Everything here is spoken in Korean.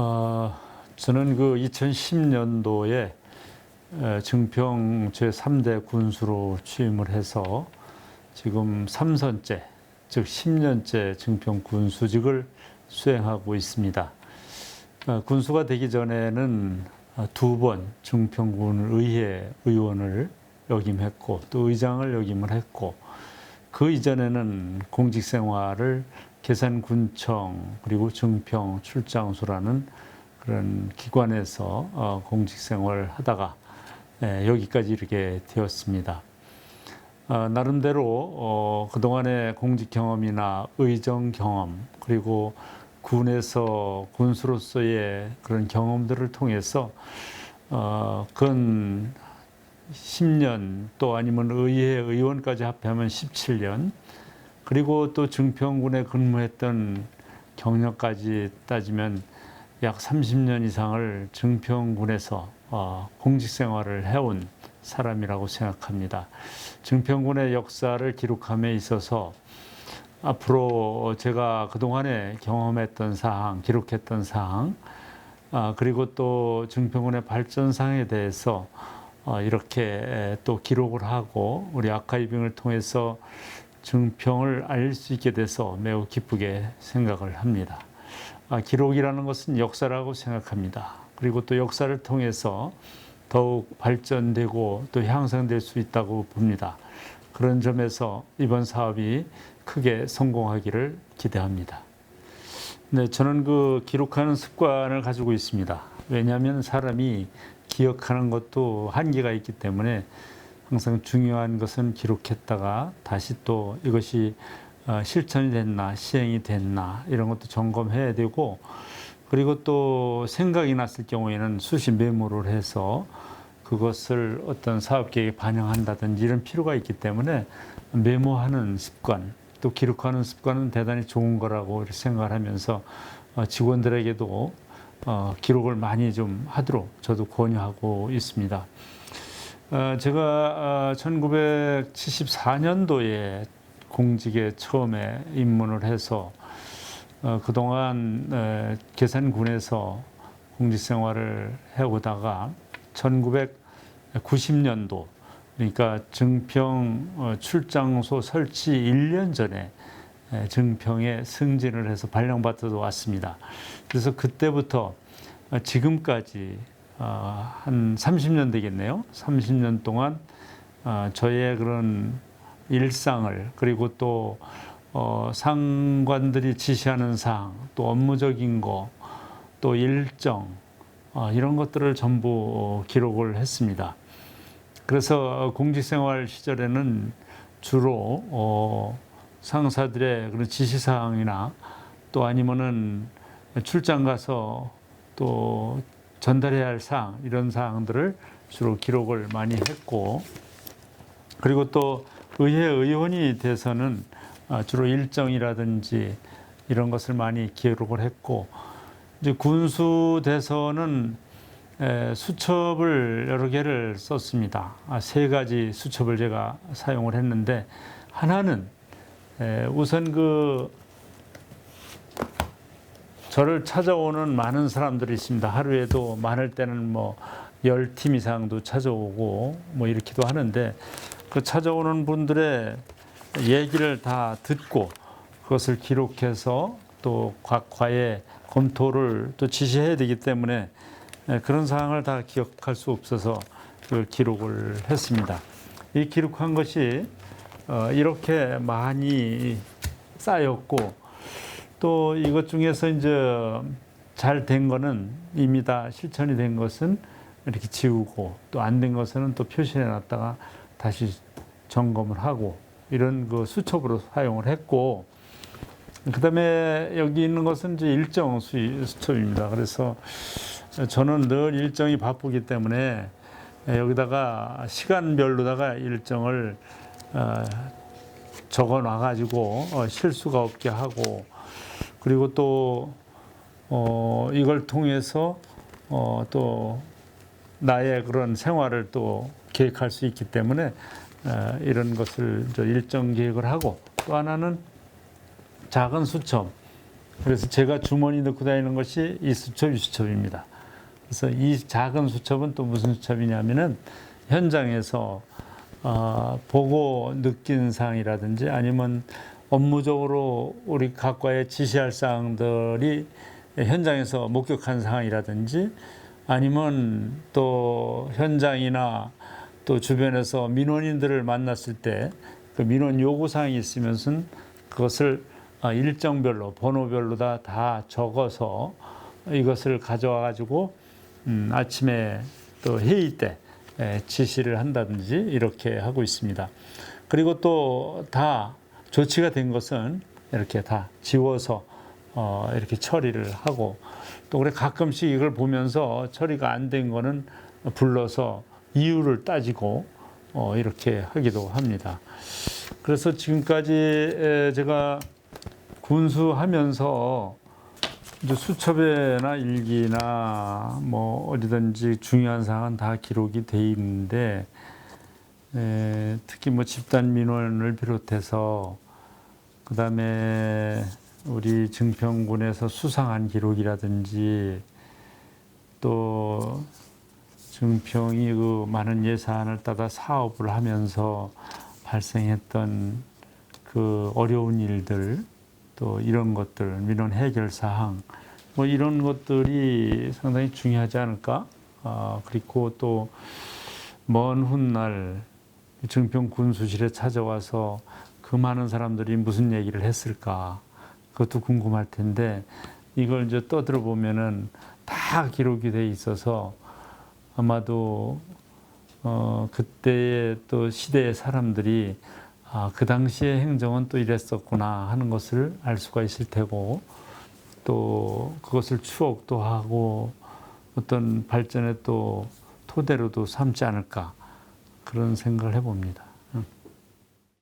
어, 저는 그 2010년도에 증평 제3대 군수로 취임을 해서 지금 3선째, 즉 10년째 증평 군수직을 수행하고 있습니다. 어, 군수가 되기 전에는 두 번 증평군 의회 의원을 역임했고 또 의장을 역임을 했고 그 이전에는 공직 생활을 계산군청 그리고 증평 출장소라는 그런 기관에서 어, 공직 생활을 하다가 예, 여기까지 이르게 되었습니다. 어, 나름대로 어, 그동안의 공직 경험이나 의정 경험 그리고 군에서 군수로서의 그런 경험들을 통해서 어, 근 10년 또 아니면 의회 의원까지 합하면 17년 그리고 또 증평군에 근무했던 경력까지 따지면 약 30년 이상을 증평군에서 어, 공직 생활을 해온 사람이라고 생각합니다. 증평군의 역사를 기록함에 있어서 앞으로 제가 그동안에 경험했던 사항, 기록했던 사항, 아, 그리고 또 증평군의 발전상에 대해서 어, 이렇게 또 기록을 하고 우리 아카이빙을 통해서 증평을 알 수 있게 돼서 매우 기쁘게 생각을 합니다. 아, 기록이라는 것은 역사라고 생각합니다. 그리고 또 역사를 통해서 더욱 발전되고 또 향상될 수 있다고 봅니다. 그런 점에서 이번 사업이 크게 성공하기를 기대합니다. 네, 저는 그 기록하는 습관을 가지고 있습니다. 왜냐하면 사람이 기억하는 것도 한계가 있기 때문에 항상 중요한 것은 기록했다가 다시 또 이것이 어, 실천이 됐나 시행이 됐나 이런 것도 점검해야 되고 그리고 또 생각이 났을 경우에는 수시 메모를 해서 그것을 어떤 사업 계획에 반영한다든지 이런 필요가 있기 때문에 메모하는 습관 또 기록하는 습관은 대단히 좋은 거라고 생각을 하면서 어, 직원들에게도 어, 기록을 많이 좀 하도록 저도 권유하고 있습니다. 어, 제가 1974년도에 공직에 처음에 입문을 해서 그동안 계산군에서 공직 생활을 해오다가 1990년도 그러니까 증평 출장소 설치 1년 전에 증평에 승진을 해서 발령받아서 왔습니다. 그래서 그때부터 지금까지 어, 한 30년 되겠네요. 30년 동안 어, 저의 그런 일상을 그리고 또 어, 상관들이 지시하는 사항, 또 업무적인 거, 또 일정 이런 것들을 전부 기록을 했습니다. 그래서 공직생활 시절에는 주로 상사들의 그런 지시사항이나 또 아니면은 출장 가서 또 전달해야 할 사항 이런 사항들을 주로 기록을 많이 했고 그리고 또 의회 의원이 돼서는 아, 주로 일정이라든지 이런 것을 많이 기록을 했고 이제 군수 돼서는 수첩을 여러 개를 썼습니다. 아, 세 가지 수첩을 제가 사용을 했는데 하나는 우선 그 저를 찾아오는 많은 사람들이 있습니다. 하루에도 많을 때는 뭐열팀 이상도 찾아오고 뭐 이렇게도 하는데 그 찾아오는 분들의 얘기를 다 듣고 그것을 기록해서 또 과에 검토를 또 지시해야 되기 때문에 그런 사항을 다 기억할 수 없어서 그 기록을 했습니다. 이 기록한 것이 어, 이렇게 많이 쌓였고 또 이것 중에서 이제 잘 된 거는 이미 다 실천이 된 것은 이렇게 지우고 또 안 된 것은 또 표시해 놨다가 다시 점검을 하고 이런 그 수첩으로 사용을 했고 그다음에 여기 있는 것은 이제 일정 수첩입니다. 그래서 저는 늘 일정이 바쁘기 때문에 여기다가 시간별로다가 일정을 어, 적어 놔가지고 어, 실수가 없게 하고 그리고 또 어, 이걸 통해서 어, 또 나의 그런 생활을 또 계획할 수 있기 때문에 어, 이런 것을 일정 계획을 하고 또 하나는 작은 수첩 그래서 제가 주머니 넣고 다니는 것이 이 수첩, 이 수첩입니다. 그래서 이 작은 수첩은 또 무슨 수첩이냐면은 현장에서 어, 보고 느낀 사항이라든지 아니면 업무적으로 우리 각과의 지시할 사항들이 현장에서 목격한 상황이라든지 아니면 또 현장이나 또 주변에서 민원인들을 만났을 때 그 민원 요구 사항이 있으면은 그것을 아, 일정별로 번호별로 다, 다 적어서 이것을 가져와 가지고 음, 아침에 또 회의 때 에, 지시를 한다든지 이렇게 하고 있습니다. 그리고 또다 조치가 된 것은 이렇게 다 지워서 어, 이렇게 처리를 하고 또 그래 가끔씩 이걸 보면서 처리가 안 된 거는 불러서 이유를 따지고 어, 이렇게 하기도 합니다. 그래서 지금까지 에, 제가 군수하면서 이제 수첩에나 일기나 뭐 어디든지 중요한 사항은 다 기록이 돼 있는데 에, 특히 뭐 집단 민원을 비롯해서 그 다음에 우리 증평군에서 수상한 기록이라든지 또 증평이 그 많은 예산을 따다 사업을 하면서 발생했던 그 어려운 일들 또 이런 것들 민원 해결 사항 뭐 이런 것들이 상당히 중요하지 않을까? 아, 그리고 또 먼 훗날 증평 군수실에 찾아와서 그 많은 사람들이 무슨 얘기를 했을까? 그것도 궁금할 텐데 이걸 이제 떠들어 보면은 다 기록이 돼 있어서 아마도 어 그때의 또 시대의 사람들이 아, 그 당시의 행정은 또 이랬었구나 하는 것을 알 수가 있을 테고 또 그것을 추억도 하고 어떤 발전의 또 토대로도 삼지 않을까 그런 생각을 해봅니다.